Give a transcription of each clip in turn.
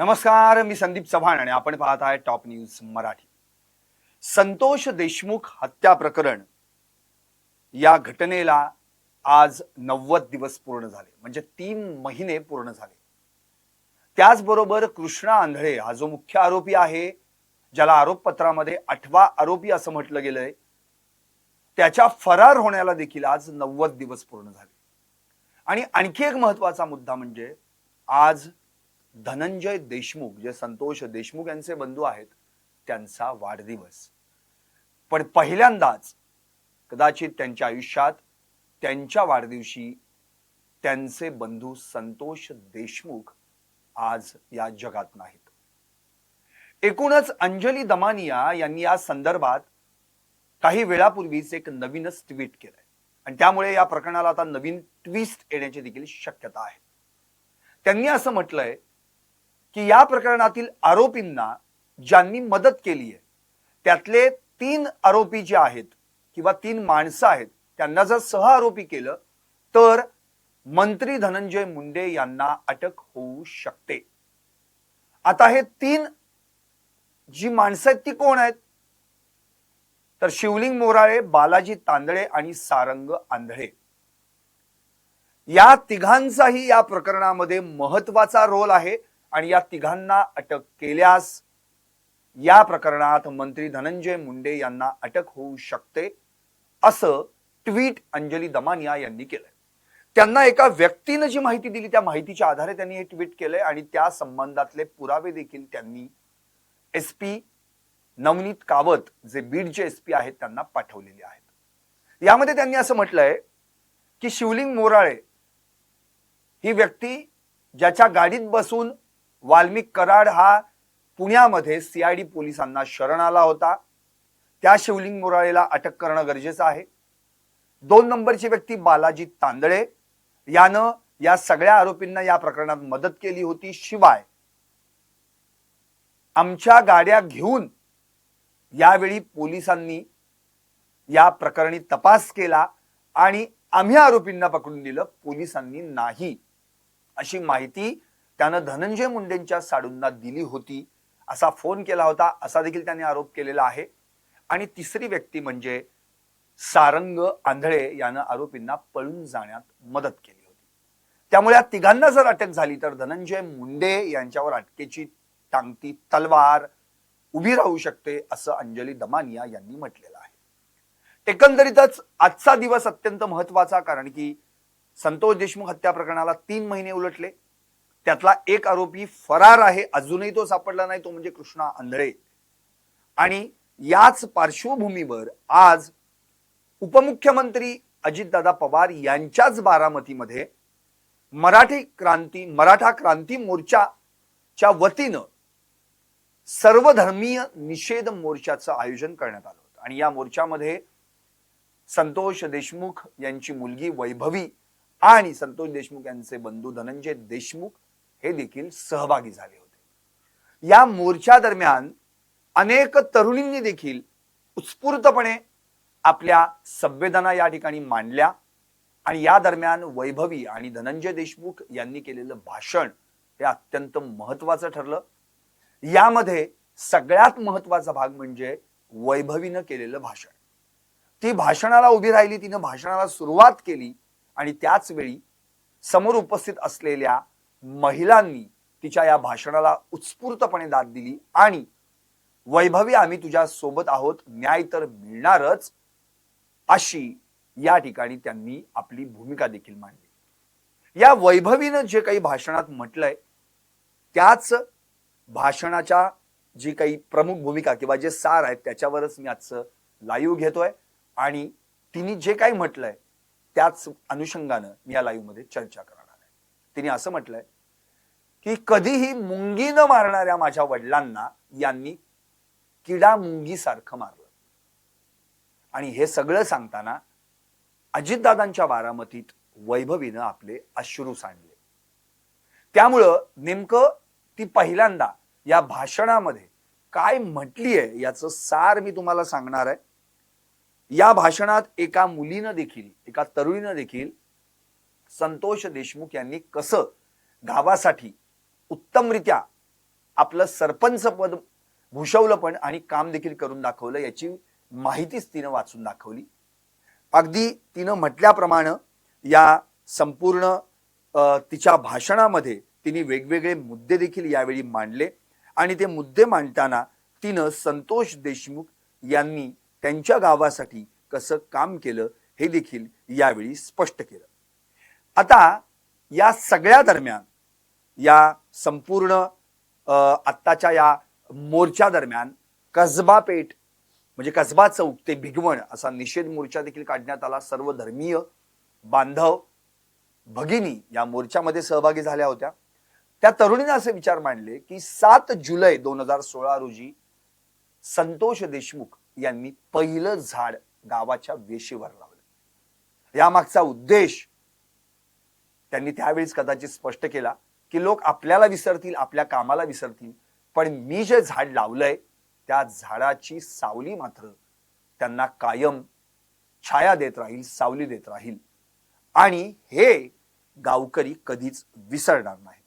नमस्कार मी संदीप चव्हाण आणि आपण पाहत आहे टॉप न्यूज मराठी. संतोष देशमुख हत्या प्रकरण या घटनेला आज नव्वद दिवस पूर्ण झाले म्हणजे तीन महिने पूर्ण झाले. त्याचबरोबर कृष्णा आंधळे हा जो मुख्य आरोपी आहे ज्याला आरोपपत्रामध्ये आठवा आरोपी असं म्हटलं गेलंय त्याच्या फरार होण्याला देखील आज नव्वद दिवस पूर्ण झाले. आणि आणखी एक महत्त्वाचा मुद्दा म्हणजे आज धनंजय देशमुख जे संतोष देशमुख यांचे बंधू आहेत त्यांचा वाढदिवस. पण पहिल्यांदाच कदाचित त्यांच्या आयुष्यात त्यांच्या वाढदिवशी त्यांचे बंधू संतोष देशमुख आज या जगात नाहीत. एकूणच अंजली दमानिया यांनी या संदर्भात काही वेळापूर्वीच एक नवीनच ट्विट केलंय. आणि त्यामुळे या प्रकरणाला आता नवीन ट्विस्ट येण्याची देखील शक्यता आहे. त्यांनी असं म्हटलंय की या प्रकरणातील आरोपींना ज्यांनी मदत केली आहे त्यातले तीन आरोपी जे आहेत किंवा तीन माणसं आहेत त्यांना जर सह आरोपी केलं तर मंत्री धनंजय मुंडे यांना अटक होऊ शकते. आता हे तीन जी माणसं आहेत ती कोण आहेत? तर शिवलिंग मोराळे बालाजी तांदळे आणि सारंग आंधळे. या तिघांचाही या प्रकरणामध्ये महत्त्वाचा रोल आहे. आणि या तिघांना अटक केल्यास या प्रकरणात मंत्री धनंजय मुंडे यांना अटक होऊ शकते असं ट्विट अंजली दमानिया यांनी केलंय. त्यांना एका व्यक्तीनं जी माहिती दिली त्या माहितीच्या आधारे त्यांनी हे ट्विट केलंय आणि त्या संबंधातले पुरावे देखील त्यांनी एस पी नवनीत कावत जे बीडचे एस पी आहेत त्यांना पाठवलेले आहेत. यामध्ये त्यांनी असं म्हटलंय की शिवलिंग मोराळे ही व्यक्ती ज्याच्या गाडीत बसून वाल्मिक कराड हा पुण्यामध्ये सीआयडी पोलिसांना शरण आला होता. त्या शिवलिंग मोराळेला अटक करणं गरजेचं आहे. दोन नंबरची व्यक्ती बालाजी तांदळे. यानं या सगळ्या आरोपींना या प्रकरणात मदत केली होती शिवाय. आमच्या गाड्या घेऊन यावेळी पोलिसांनी या प्रकरणी तपास केला आणि आम्ही आरोपींना पकडून दिलं पोलिसांनी नाही. अशी माहिती त्यानं धनंजय मुंडेंच्या साडूंना दिली होती. असा फोन केला होता. असा देखील त्याने आरोप केलेला आहे. आणि तिसरी व्यक्ती म्हणजे सारंग आंधळे यानं आरोपींना पळून जाण्यात मदत केली होती. त्यामुळे या तिघांना जर अटक झाली तर धनंजय मुंडे यांच्यावर अटकेची टांगती तलवार उभी राहू शकते असं अंजली दमानिया यांनी म्हटलेलं आहे. एकंदरीतच आजचा दिवस अत्यंत महत्त्वाचा कारण की संतोष देशमुख हत्या प्रकरणाला तीन महिने उलटले. त्यातला एक आरोपी फरार आहे अजूनही तो सापडला नाही तो म्हणजे कृष्णा आंधळे. आणि याच पार्श्वभूमीवर आज उपमुख्यमंत्री अजितदादा पवार यांच्याच बारामतीमध्ये मराठी क्रांती मराठा क्रांती मोर्चाच्या वतीनं सर्वधर्मीय निषेध मोर्चाचं आयोजन करण्यात आलं होतं. आणि या मोर्चामध्ये संतोष देशमुख यांची मुलगी वैभवी आणि संतोष देशमुख यांचे बंधू धनंजय देशमुख हे देखील सहभागी झाले होते. या मोर्चा दरम्यान अनेक तरुणींनी देखील उत्स्फूर्तपणे आपल्या संवेदना या ठिकाणी मांडल्या आणि या दरम्यान वैभवी आणि धनंजय देशमुख यांनी केलेलं भाषण हे अत्यंत महत्वाचं ठरलं. यामध्ये सगळ्यात महत्त्वाचा भाग म्हणजे वैभवीनं केलेलं भाषण. ती भाषणाला उभी राहिली तिनं भाषणाला सुरुवात केली आणि त्याच वेळी समोर उपस्थित असलेल्या महिलांनी तिच्या या भाषणाला उत्स्फूर्तपणे दाद दिली आणि वैभवी आम्ही तुझ्या सोबत आहोत न्याय तर मिळणारच अशी या ठिकाणी त्यांनी आपली भूमिका देखील मांडली. या वैभवीनं जे काही भाषणात म्हटलंय त्याच भाषणाच्या जी काही प्रमुख भूमिका किंवा जे सार आहेत त्याच्यावरच मी आजचं लाईव्ह घेतोय आणि तिने जे काही म्हटलंय त्याच अनुषंगानं मी या लाईव्हमध्ये चर्चा करणार आहे. तिने असं म्हटलंय की कधीही मुंगी न मारणाऱ्या माझ्या वडिलांना यांनी किडा मुंगीसारखं मारलं. आणि हे सगळं सांगताना अजितदादांच्या बारामतीत वैभवीनं आपले अश्रू सांडले. त्यामुळं नेमकं ती पहिल्यांदा या भाषणामध्ये काय म्हटलीये याचं सार मी तुम्हाला सांगणार आहे. या भाषणात एका मुलीनं देखील एका तरुणीनं देखील संतोष देशमुख यांनी कसं गावासाठी उत्तमरित्या आपलं सरपंच पद भूषवलं पण आणि काम देखील करून दाखवलं याची माहितीच तिनं वाचून दाखवली. अगदी तिनं म्हटल्याप्रमाणे या संपूर्ण तिच्या भाषणामध्ये तिने वेगवेगळे मुद्दे देखील यावेळी मांडले आणि ते मुद्दे मांडताना तिनं संतोष देशमुख यांनी त्यांच्या गावासाठी कसं काम केलं हे देखील यावेळी स्पष्ट केलं. आता या सगळ्या दरम्यान या संपूर्ण आत्ताच्या या मोर्चा दरम्यान कसबा पेठ म्हणजे कसबा चौक ते भिगवण असा निषेध मोर्चा देखील काढण्यात आला. सर्व धर्मीय बांधव भगिनी या मोर्चामध्ये सहभागी झाल्या होत्या. त्या तरुणीने असे विचार मांडले की सात जुलै दोन हजार सोळा रोजी संतोष देशमुख यांनी पहिलं झाड गावाच्या वेशीवर लावलं. यामागचा उद्देश त्यांनी त्यावेळीच कदाचित स्पष्ट केला. की लोक आपल्याला विसरतील आपल्या कामाला विसरतील. पण मी जे झाड लावलंय त्या झाडाची सावली मात्र त्यांना कायम छाया देत राहील सावली देत राहील. आणि हे गावकरी कधीच विसरणार नाहीत.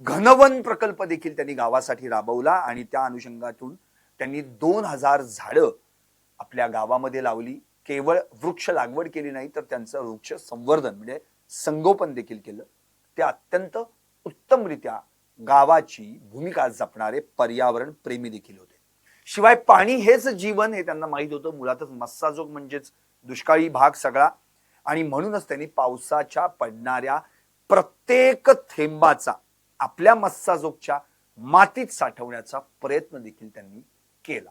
घनवन प्रकल्प देखील त्यांनी गावासाठी राबवला आणि त्या अनुषंगातून त्यांनी दोन हजार झाडं आपल्या गावामध्ये लावली. केवळ वृक्ष लागवड केली नाही तर त्यांचं वृक्ष संवर्धन म्हणजे संगोपन देखील केलं. ते अत्यंत उत्तमरित्या गावाची भूमिका जपणारे पर्यावरण प्रेमी देखील होते. शिवाय पाणी हेच जीवन हे त्यांना माहीत होतं. मुळातच मस्साजोग म्हणजेच दुष्काळी भाग सगळा. आणि म्हणूनच त्यांनी पावसाच्या पडणाऱ्या प्रत्येक थेंबाचा आपल्या मस्साजोगच्या मातीत साठवण्याचा प्रयत्न देखील त्यांनी केला.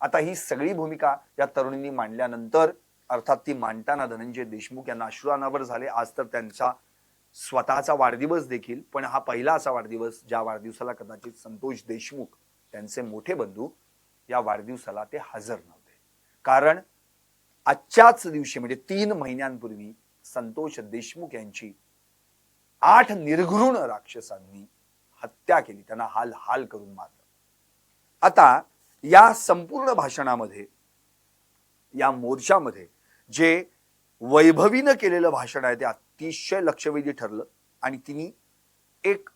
आता ही सगळी भूमिका या तरुणींनी मांडल्यानंतर अर्थात ती मांडताना धनंजय देशमुख यांना अश्रू अनावर झाले. आज तर त्यांचा स्वतःचा वाढदिवस देखील पण हा पहिला असा वाढदिवस ज्या वाढदिवसाला कदाचित संतोष देशमुख त्यांचे मोठे बंधू या वाढदिवसाला ते हजर नव्हते. कारण आजच्याच दिवशी म्हणजे तीन महिन्यांपूर्वी संतोष देशमुख यांची आठ निर्घृण राक्षसांनी हत्या केली. त्यांना हाल हाल करून मारलं. आता या संपूर्ण भाषणामध्ये या मोर्चामध्ये जे वैभवीनं केलेलं भाषण आहे ते अतिशय लक्षवेधी ठरलं आणि तिने एक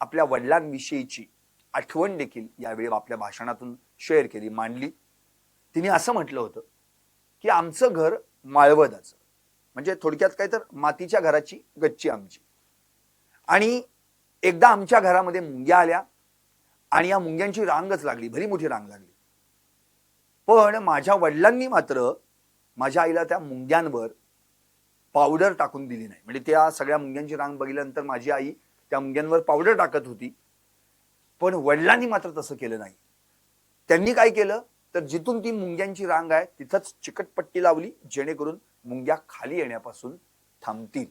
आपल्या वडिलांविषयीची आठवण देखील यावेळी आपल्या भाषणातून शेअर केली मांडली. तिने असं म्हटलं होतं की आमचं घर माळवदाचं. म्हणजे थोडक्यात काय तर मातीच्या घराची गच्ची आमची. आणि एकदा आमच्या घरामध्ये मुंग्या आल्या आणि या मुंग्यांची रांगच लागली भरी मोठी रांग लागली. पण माझ्या वडिलांनी मात्र माझ्या आईला त्या मुंग्यांवर पावडर टाकून दिली नाही. म्हणजे त्या सगळ्या मुंग्यांची रांग बघितल्यानंतर माझी आई त्या मुंग्यांवर पावडर टाकत होती. पण वडिलांनी मात्र तसं केलं नाही. त्यांनी काय केलं? तर जिथून ती मुंग्यांची रांग आहे तिथंच चिकटपट्टी लावली जेणेकरून मुंग्या खाली येण्यापासून थांबतील.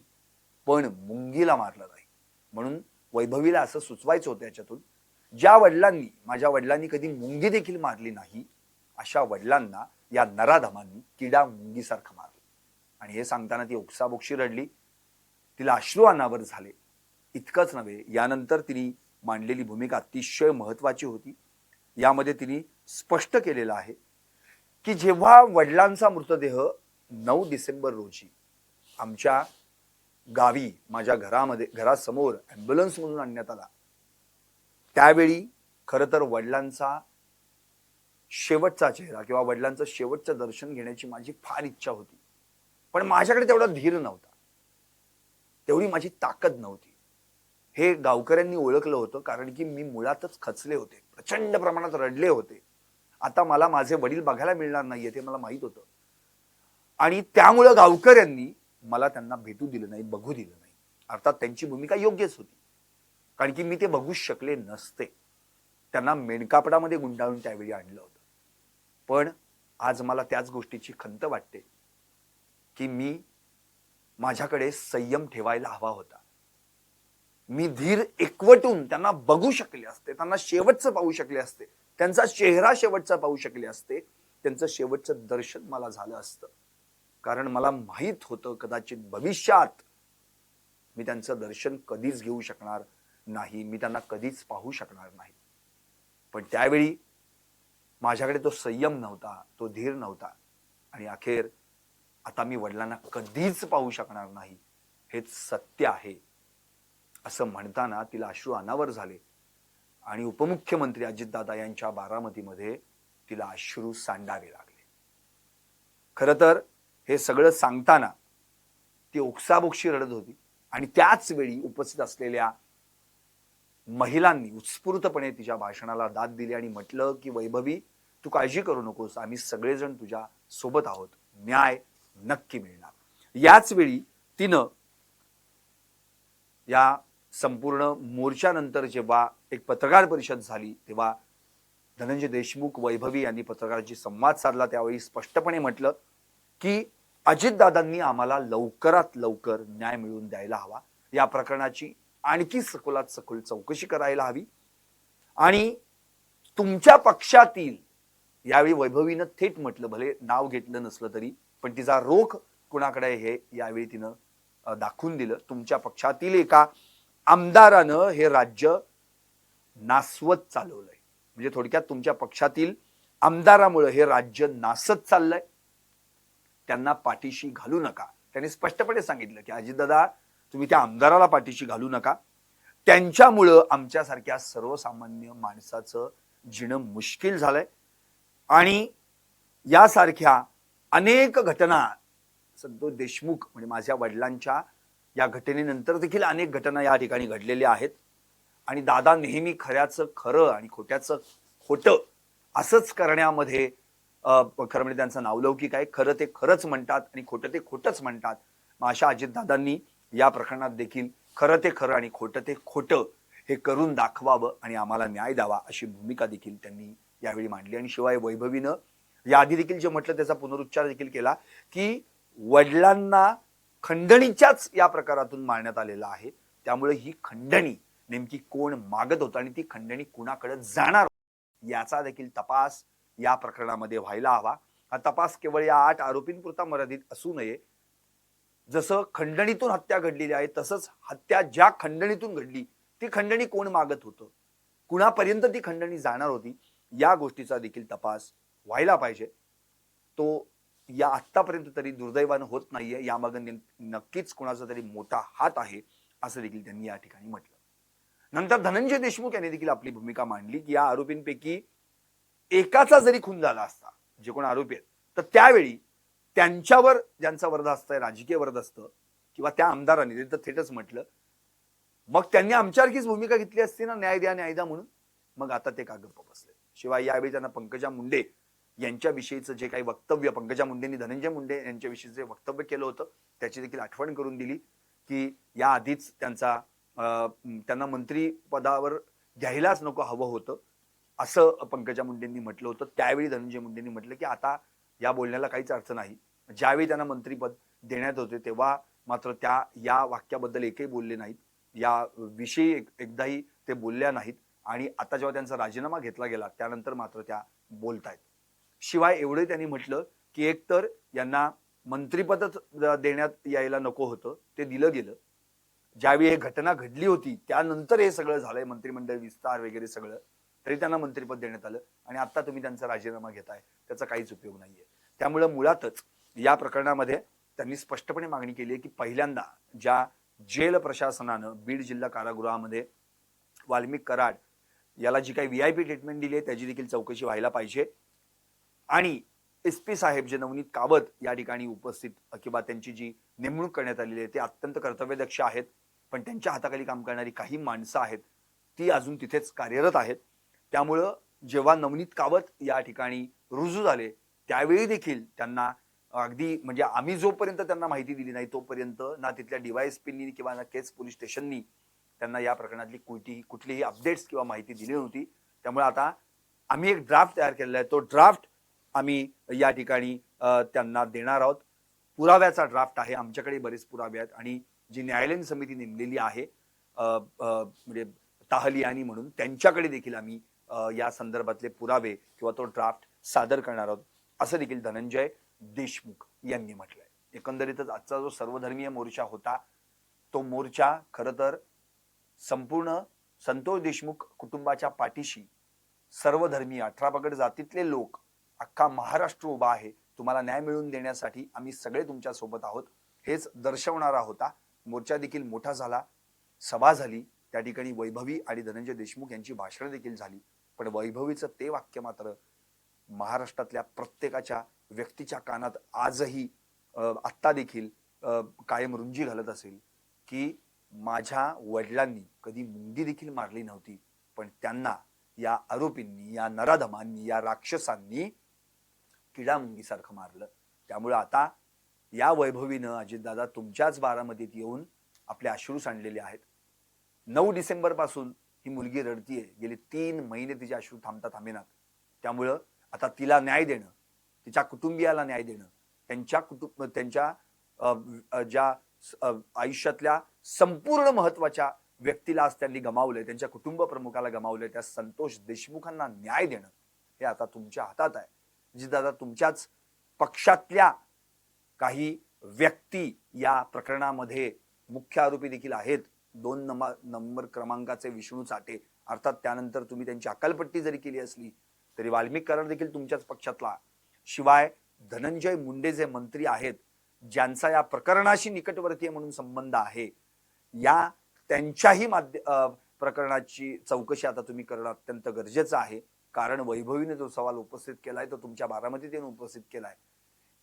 पण मुंगीला मारलं नाही. म्हणून वैभवीला असं सुचवायचं होतं याच्यातून ज्या वडिलांनी माझ्या वडिलांनी कधी मुंगी देखील मारली नाही अशा वडिलांना या नराधमांनी किडा मुंगीसारखं मारला. आणि हे सांगताना ती ओक्साबोक्षी रडली. तिला अश्रू अनावर झाले. इतकंच नव्हे यानंतर तिने मांडलेली भूमिका अतिशय महत्वाची होती. यामध्ये तिने स्पष्ट केलेलं आहे की जेव्हा वडिलांचा मृतदेह नऊ डिसेंबर रोजी आमच्या गावी माझ्या घरामध्ये घरासमोर ॲम्ब्युलन्समधून आणण्यात आला त्यावेळी खरं तर वडिलांचा शेवटचा चेहरा किंवा वडिलांचं शेवटचं दर्शन घेण्याची माझी फार इच्छा होती. पण माझ्याकडे तेवढा धीर नव्हता. तेवढी माझी ताकद नव्हती. हे गावकऱ्यांनी ओळखलं होतं कारण की मी मुळातच खचले होते प्रचंड प्रमाणात रडले होते. आता मला माझे वडील बघायला मिळणार नाहीये ते मला माहीत होतं. आणि त्यामुळं गावकऱ्यांनी मला त्यांना भेटू दिलं नाही बघू दिलं नाही. अर्थात त्यांची भूमिका योग्यच होती. कारण की मी ते बघूच शकले नसते. त्यांना मेणकापडामध्ये गुंडाळून त्यावेळी आणलं होतं. पण आज मला त्याच गोष्टीची खंत वाटते. की मी माझ्याकडे संयम ठेवायला हवा होता. मी धीर एकवटून त्यांना बघू शकले असते त्यांना शेवटचं पाहू शकले असते त्यांचा चेहरा शेवटचा पाहू शकले असते त्यांचं शेवटचं दर्शन मला झालं असतं. कारण मला माहीत होतं कदाचित भविष्यात मी त्यांचं दर्शन कधीच घेऊ शकणार नाही मी त्यांना कधीच पाहू शकणार नाही. पण त्यावेळी माझ्याकडे तो संयम नव्हता तो धीर नव्हता. आणि अखेर आता मी वडिलांना कधीच पाहू शकणार नाही. हेच सत्य आहे. असं म्हणताना तिला अश्रू अनावर झाले. आणि उपमुख्यमंत्री अजितदादा यांच्या बारामतीमध्ये तिला अश्रू सांडावे लागले. खर तर हे सगळं सांगताना ती ओक्साबोक्षी रडत होती. आणि त्याच वेळी उपस्थित असलेल्या महिलांनी उत्स्फूर्तपणे तिच्या भाषणाला दाद दिली आणि म्हटलं की वैभवी तू काळजी करू नकोस. आम्ही सगळेजण तुझ्या सोबत आहोत. न्याय नक्की मिळणार. याच वेळी तिनं या संपूर्ण मोर्चानंतर जेव्हा एक पत्रकार परिषद झाली तेव्हा धनंजय देशमुख वैभवी यांनी पत्रकारांशी संवाद साधला. त्यावेळी स्पष्टपणे म्हटलं की अजितदादांनी आम्हाला लवकरात लवकर न्याय मिळवून द्यायला हवा. या प्रकरणाची आणखी सखोलात सखोल चौकशी करायला हवी. आणि तुमच्या पक्षातील यावेळी वैभवीनं थेट म्हटलं भले नाव घेतलं नसलं तरी पण तिचा रोख कुणाकडे हे यावेळी तिनं दाखवून दिलं. तुमच्या पक्षातील एका आमदारानं हे राज्य नासवत चालवलंय. म्हणजे थोडक्यात तुमच्या पक्षातील आमदारामुळे हे राज्य नासत चाललंय. त्यांना पाठीशी घालू नका. त्यांनी स्पष्टपणे सांगितलं की अजितदादा तुम्ही त्या आमदाराला पाठीशी घालू नका. त्यांच्यामुळं आमच्यासारख्या सर्वसामान्य माणसाचं जिणं मुश्किल झालंय. आणि यासारख्या अनेक घटना. संतोष देशमुख म्हणजे माझ्या वडिलांच्या या घटनेनंतर देखील अनेक घटना या ठिकाणी घडलेल्या आहेत. आणि दादा नेहमी खऱ्याचं खरं आणि खोट्याचं खोटं असंच करण्यामध्ये खरं म्हणजे त्यांचं नावलौकिक आहे. खरं ते खरंच म्हणतात आणि खोटं ते खोटंच म्हणतात. मग अशा अजितदादांनी या प्रकरणात देखील खरं ते खरं आणि खोटं ते खोटं हे करून दाखवावं आणि आम्हाला न्याय द्यावा अशी भूमिका देखील त्यांनी यावेळी मांडली. आणि शिवाय वैभवीनं याआधी देखील जे म्हटलं त्याचा पुनरुच्चार देखील केला की वडिलांना खंडणीच्याच या प्रकारातून मारण्यात आलेला आहे. त्यामुळे ही खंडणी नेमकी कोण मागत होता आणि ती खंडणी कुणाकडे जाणार याचा देखील तपास या प्रकरणामध्ये व्हायला हवा. हा तपास केवळ या आठ आरोपींपुरता मर्यादित असू नये. जसं खंडणीतून हत्या घडलेली आहे तसंच हत्या ज्या खंडणीतून घडली ती खंडणी कोण मागत होतं? कुणापर्यंत ती खंडणी जाणार होती? या गोष्टीचा देखील तपास व्हायला पाहिजे. तो या आत्तापर्यंत तरी दुर्दैवानं होत नाहीये. यामागे नेम- नक्कीच कोणाचा तरी मोठा हात आहे असं देखील त्यांनी या ठिकाणी म्हटलं. नंतर धनंजय देशमुख यांनी देखील आपली भूमिका मांडली की या आरोपींपैकी एकाचा जरी खून झाला असता जे कोण आरोपी आहेत तर त्यावेळी त्यांच्यावर ज्यांचा वर्ध असतंय राजकीय वरद असतं किंवा त्या आमदारांनी ते तर थेटच म्हटलं मग त्यांनी आमच्यासारखीच भूमिका घेतली असती ना न्याय द्या न्याय द्या म्हणून मग आता ते का बसले शिवाय यावेळी त्यांना पंकजा मुंडे यांच्याविषयीचं जे काही वक्तव्य पंकजा मुंडेंनी धनंजय मुंडे यांच्याविषयी जे वक्तव्य केलं होतं त्याची देखील आठवण करून दिली की या आधीच त्यांचा त्यांना मंत्री पदावर घ्यायलाच नको हवं होतं असं पंकजा मुंडेंनी म्हटलं होतं. त्यावेळी धनंजय मुंडेंनी म्हटलं की आता या बोलण्याला काहीच अर्थ नाही. ज्यावेळी त्यांना मंत्रीपद देण्यात होते तेव्हा मात्र त्या या वाक्याबद्दल एकही बोलले नाहीत. या विषयी एक- एकदाही ते बोलल्या नाहीत. आणि आता जेव्हा त्यांचा राजीनामा घेतला गेला त्यानंतर मात्र त्या बोलतायत. शिवाय एवढे त्यांनी म्हटलं की एकतर यांना मंत्रीपदच देण्यात यायला नको होतं ते दिलं गेलं. ज्यावेळी हे घटना घडली होती त्यानंतर हे सगळं झालंय मंत्रिमंडळ विस्तार वगैरे सगळं तरी त्यांना मंत्रिपद देण्यात आलं. आणि आता तुम्ही त्यांचा राजीनामा घेताय त्याचा काहीच उपयोग नाहीये. त्यामुळे मुळातच या प्रकरणामध्ये त्यांनी स्पष्टपणे मागणी केली आहे की पहिल्यांदा ज्या जेल प्रशासनानं बीड जिल्हा कारागृहामध्ये वाल्मिक कराड याला जी काही व्ही आय पी ट्रीटमेंट दिली आहे त्याची देखील चौकशी व्हायला पाहिजे. आणि एस पी साहेब जे नवनीत कावत या ठिकाणी उपस्थित किंवा त्यांची जी नेमणूक करण्यात आलेली आहे ते अत्यंत कर्तव्यदक्ष आहेत. पण त्यांच्या हाताखाली काम करणारी काही माणसं आहेत ती अजून तिथेच कार्यरत आहेत. त्यामुळं जेव्हा नवनीत कावत या ठिकाणी रुजू झाले त्यावेळी देखील त्यांना अगदी म्हणजे आम्ही जोपर्यंत त्यांना माहिती दिली नाही तोपर्यंत ना तिथल्या डीवायएसपींनी किंवा ना केस पोलीस स्टेशननी त्यांना या प्रकरणातली कोणतीही कुठलीही अपडेट्स किंवा माहिती दिली नव्हती. त्यामुळे आता आम्ही एक ड्राफ्ट तयार केलेला आहे. तो ड्राफ्ट आम्ही या ठिकाणी त्यांना देणार आहोत. पुराव्याचा ड्राफ्ट आहे. आमच्याकडे बरेच पुरावे आहेत आणि जी न्यायालयीन समिती नेमलेली आहे म्हणजे ताहलियानी म्हणून त्यांच्याकडे देखील आम्ही या संदर्भातले पुरावे किंवा तो ड्राफ्ट सादर करणार आहोत. असं देखील धनंजय देशमुख यांनी म्हटलंय. एकंदरीतच आजचा जो सर्वधर्मीय मोर्चा होता तो मोर्चा खरं तर संपूर्ण संतोष देशमुख कुटुंबाच्या पाठीशी सर्वधर्मीय अठरा पगड जातीतले लोक अख्खा महाराष्ट्र उभा आहे. तुम्हाला न्याय मिळवून देण्यासाठी आम्ही सगळे तुमच्यासोबत आहोत. हेच दर्शवणारा होता. मोर्चा देखील मोठा झाला. सभा झाली. त्या ठिकाणी वैभवी आणि धनंजय देशमुख यांची भाषणं देखील झाली. पण वैभवीचं ते वाक्य मात्र महाराष्ट्रातल्या प्रत्येकाच्या व्यक्तीच्या कानात आजही आत्ता देखील कायम रुंजी घालत असेल की माझ्या वडिलांनी कधी मुंगी देखील मारली नव्हती. पण त्यांना या आरोपींनी या नराधमांनी या राक्षसांनी किडा मुंगीसारखं मारलं. त्यामुळं आता या वैभवीनं अजितदादा तुमच्याच बारामतीत येऊन आपले अश्रू सांडलेले आहेत. नऊ डिसेंबरपासून ही मुलगी रडतीये. गेली तीन महिने तिचे अश्रू थांबता थांबेनात. त्यामुळं आता तिला न्याय देणं तिच्या कुटुंबियाला न्याय देणं त्यांच्या कुटुंब त्यांच्या ज्या आयुष्यातल्या संपूर्ण महत्त्वाच्या व्यक्तीला आज त्यांनी गमावलंय त्यांच्या कुटुंब प्रमुखाला गमावलंय त्या संतोष देशमुखांना न्याय देणं हे आता तुमच्या हातात आहे. जी दादा तुमच्याच पक्षातल्या काही व्यक्ती या प्रकरणामध्ये मुख्य आरोपी देखील आहेत. दोन नमा नंबर क्रमांकाचे विष्णू चाटे अर्थात त्यानंतर तुम्ही त्यांची अकालपट्टी जरी केली असली तरी वाल्मिक कराड देखील तुमच्याच पक्षातला शिवाय धनंजय मुंडे जे मंत्री आहेत ज्यांचा या प्रकरणाशी निकटवर्तीय म्हणून संबंध आहे या त्यांच्याही माध्य प्रकरणाची चौकशी आता तुम्ही करणं अत्यंत गरजेचं आहे. कारण वैभवीने जो सवाल उपस्थित केलाय तो तुमच्या बारामतीत येऊन उपस्थित केलाय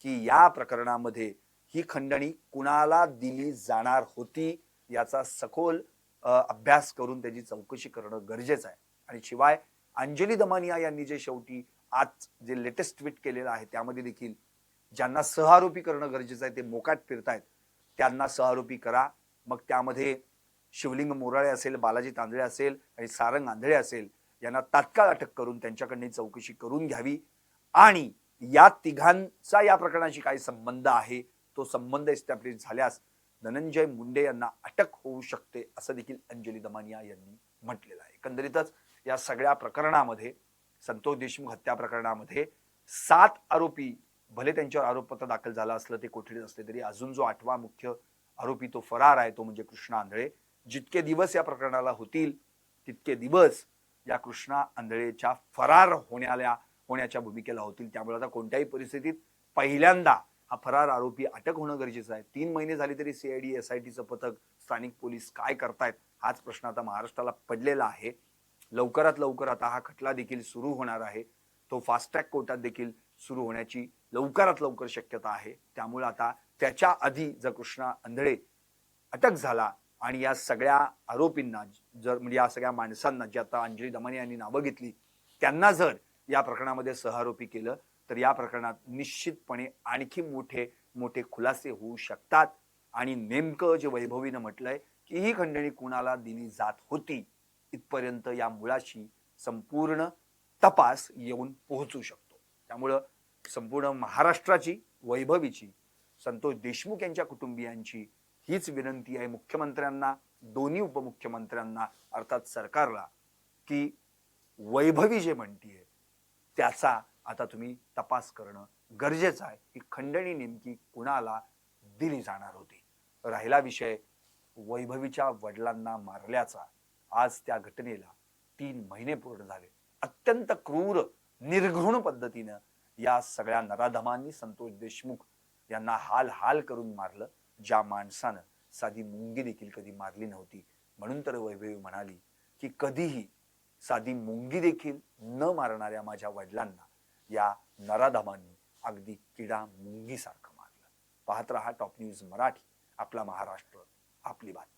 की या प्रकरणामध्ये ही खंडणी कुणाला दिली जाणार होती याचा सखोल अभ्यास करून त्याची चौकशी करणं गरजेचं आहे. आणि शिवाय अंजली दमानिया यांनी जे शेवटी आज जे लेटेस्ट ट्विट केलेलं आहे त्यामध्ये देखील ज्यांना सहआरोपी करणं गरजेचं आहे ते मोकाट फिरतायत त्यांना सहआरोपी करा. मग त्यामध्ये शिवलिंग मोराळे असेल बालाजी तांदळे असेल आणि सारंग आंधळे असेल यांना तात्काळ अटक करून त्यांच्याकडनं चौकशी करून घ्यावी. आणि या तिघांचा या प्रकरणाशी काय संबंध आहे? तो संबंध एस्टॅब्लिश झाल्यास धनंजय मुंडे यांना अटक होऊ शकते असं देखील अंजली दमानिया यांनी म्हटलेलं आहे. एकंदरीतच या सगळ्या प्रकरणामध्ये संतोष देशमुख हत्या प्रकरणामध्ये सात आरोपी भले त्यांच्यावर आरोपपत्र दाखल झालं असलं ते कोठडीत असले तरी अजून जो आठवा मुख्य आरोपी तो फरार आहे तो म्हणजे कृष्णा आंधळे. जितके दिवस या प्रकरणाला होतील तितके दिवस या कृष्णा आंधळेच्या फरार होण्याला होण्याच्या भूमिकेला होतील. त्यामुळे आता कोणत्याही परिस्थितीत पहिल्यांदा हा फरार आरोपी अटक होणं गरजेचं आहे. तीन महिने झाले तरी सीआयडी एस आय टीचं पथक स्थानिक पोलीस काय करतायत हाच प्रश्न आता महाराष्ट्राला पडलेला आहे. लवकरात लवकर आता हा खटला देखील सुरू होणार आहे. तो फास्ट ट्रॅक कोर्टात देखील सुरू होण्याची लवकरात लवकर शक्यता आहे. त्यामुळे आता त्याच्या आधी जर कृष्णा आंधळे अटक झाला आणि या सगळ्या आरोपींना जर म्हणजे या सगळ्या माणसांना जे आता अंजली दमाने यांनी नावं घेतली त्यांना जर या प्रकरणामध्ये सहआरोपी केलं तर या प्रकरणात निश्चितपणे आणखी मोठे मोठे खुलासे होऊ शकतात. आणि नेमकं जे वैभवीनं म्हटलंय की ही खंडणी कुणाला दिली जात होती इथपर्यंत या मुळाशी संपूर्ण तपास येऊन पोहोचू शकतो. त्यामुळं संपूर्ण महाराष्ट्राची वैभवीची संतोष देशमुख यांच्या कुटुंबियांची हीच विनंती आहे मुख्यमंत्र्यांना दोन्ही उपमुख्यमंत्र्यांना अर्थात सरकारला की वैभवी जे म्हणतीये त्याचा आता तुम्ही तपास करणं गरजेचं आहे. ही खंडणी नेमकी कुणाला दिली जाणार होती? राहिला विषय वैभवीच्या वडिलांना मारल्याचा. आज त्या घटनेला तीन महिने पूर्ण झाले. अत्यंत क्रूर निर्घृण पद्धतीनं या सगळ्या नराधमांनी संतोष देशमुख यांना हाल हाल करून मारलं. ज्या माणसानं साधी मुंगी देखील कधी मारली नव्हती म्हणून तर वैभवी म्हणाली की कधीही साधी मुंगी देखील न मारणाऱ्या माझ्या वडिलांना या नराधमांनी अगदी किडा मुंगीसारखं मारलं. पाहत रहा टॉप न्यूज मराठी आपला महाराष्ट्र आपली बातमी.